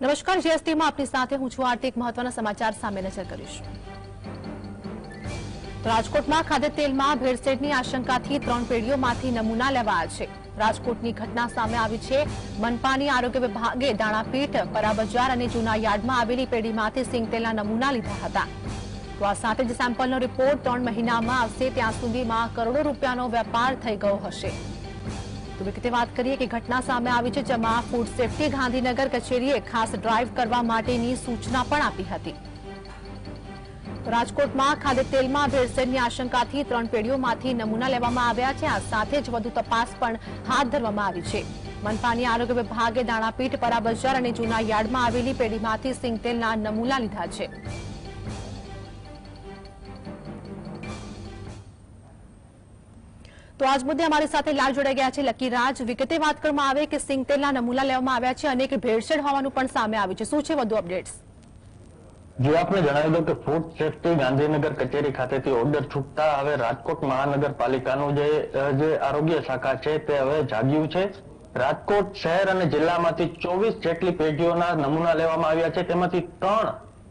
નમસ્કાર જીએસટીમાં આપની સાથે હું છું આર્થિક મહત્વના સમાચાર સામે નજર કરીશ. રાજકોટમાં ખાદ્ય ભેળસેળની આશંકાથી ત્રણ પેઢીઓમાંથી નમૂના લેવાયા છે. રાજકોટની ઘટના સામે આવી છે. મનપાની આરોગ્ય વિભાગે દાણાપીઠ પરાબજાર અને જૂના યાર્ડમાં આવેલી પેઢીમાંથી સિંગતેલના નમૂના લીધા હતા. તો આ સાથે જ સેમ્પલનો રિપોર્ટ ત્રણ મહિનામાં આવશે. ત્યાં સુધીમાં કરોડો રૂપિયાનો વેપાર થઈ ગયો હશે. તો વિગતે વાત કરીએ કે ઘટના સામે આવી છે, જેમાં ફૂડ સેફટી ગાંધીનગર કચેરીએ ખાસ ડ્રાઈવ કરવા માટેની સૂચના પણ આપી હતી. રાજકોટમાં ખાદ્ય તેલમાં ભેળસેળની આશંકાથી ત્રણ પેઢીઓમાંથી નમૂના લેવામાં આવ્યા છે. આ સાથે જ વધુ તપાસ પણ હાથ ધરવામાં આવી છે. મનપાની આરોગ્ય વિભાગે દાણાપીઠ, પરાબજાર અને જૂના યાર્ડમાં આવેલી પેઢીમાંથી સિંગતેલના નમૂના લીધા છે. તો આજ મુદ્દે અમારી સાથે લાલ જોડાઈ ગયા છે. લકીરાજ વિગતે વાત કરવામાં આવે કે સિંગતેલના નમૂના લેવામાં આવ્યા છે અને કે ભેળસેળ હોવાનું પણ સામે આવ્યું છે. શું છે વધુ અપડેટ્સ? જે આપને જણાવી દઉં કે ફૂડ સેફટી ગાંધીનગર કચેરી ખાતેથી ઓર્ડર છૂટતા હવે રાજકોટ મહાનગરપાલિકાનું જે આરોગ્ય શાખા છે તે હવે જાગ્યું છે. રાજકોટ શહેર અને જિલ્લામાંથી ચોવીસ જેટલી પેઢીઓના નમૂના લેવામાં આવ્યા છે. તેમાંથી ત્રણ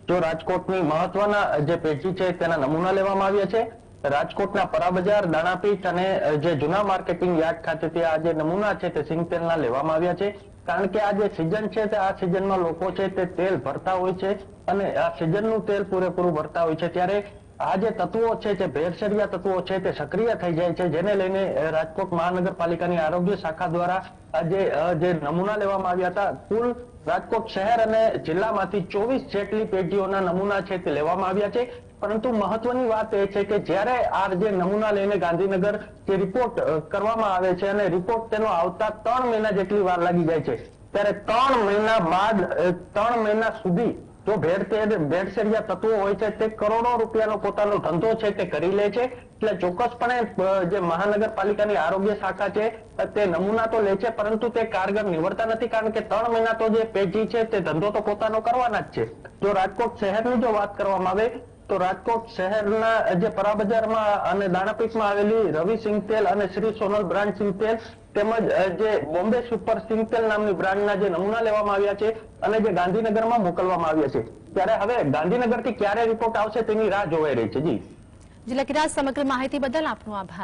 જો રાજકોટની મહત્વના જે પેઢી છે તેના નમૂના લેવામાં આવ્યા છે. રાજકોટના પરાબજાર, દાણાપીઠ અને જે જૂના માર્કેટિંગ યાર્ડ ખાતેથી આ જે નમૂના છે તે સિંગતેલના લેવામાં આવ્યા છે. કારણ કે આ જે સિઝન છે તે આ સિઝનમાં લોકો છે તે તેલ ભરતા હોય છે અને આ સિઝનનું તેલ પૂરેપૂરું ભરતા હોય છે. ત્યારે આ જે તત્વો છે જે ભેળસેળિયા તત્વો છે તે સક્રિય થઈ જાય છે, જેને લઈને રાજકોટ મહાનગરપાલિકાની આરોગ્ય શાખા દ્વારા આજે જે નમૂના લેવામાં આવ્યા હતા, કુલ રાજકોટ શહેર અને જિલ્લામાંથી ચોવીસ જેટલી પેઢીઓના નમૂના છે તે લેવામાં આવ્યા છે. પરંતુ મહત્વની વાત એ છે કે જ્યારે આ જે નમૂના લઈને ગાંધીનગર જે રિપોર્ટ કરવામાં આવે છે અને રિપોર્ટ તેનો આવતા ત્રણ મહિના જેટલી વાર લાગી જાય છે, ત્યારે ત્રણ મહિના બાદ ત્રણ મહિના સુધી જો ભેળસેળ ભેળસેળિયા તત્વો હોય છે તે કરોડો રૂપિયાનો પોતાનો ધંધો છે તે કરી લે છે. એટલે ચોક્કસપણે જે મહાનગરપાલિકાની આરોગ્ય શાખા છે તે નમૂના તો લે છે, પરંતુ તે કારગર નીવડતા નથી, કારણ કે ત્રણ મહિના તો જે પેઢી છે તે ધંધો તો પોતાનો કરવાના જ છે. જો રાજકોટ શહેરની જો વાત કરવામાં આવે તો રાજકોટ શહેરના જે પરાબજારમાં અને દાણાપીઠમાં આવેલી રવિ સિંગતેલ અને શ્રી સોનલ બ્રાન્ડ સિંગતેલ તેમજ જે બોમ્બે સુપર સિંગતેલ નામની બ્રાન્ડના જે નમૂના લેવામાં આવ્યા છે અને જે ગાંધીનગરમાં મોકલવામાં આવ્યા છે. ત્યારે હવે ગાંધીનગરથી ક્યારે રિપોર્ટ આવશે તેની રાહ જોવાઈ રહી છે. જી. જિલ્લા લકીરાજ સમગ્ર માહિતી બદલ આપનો આભાર.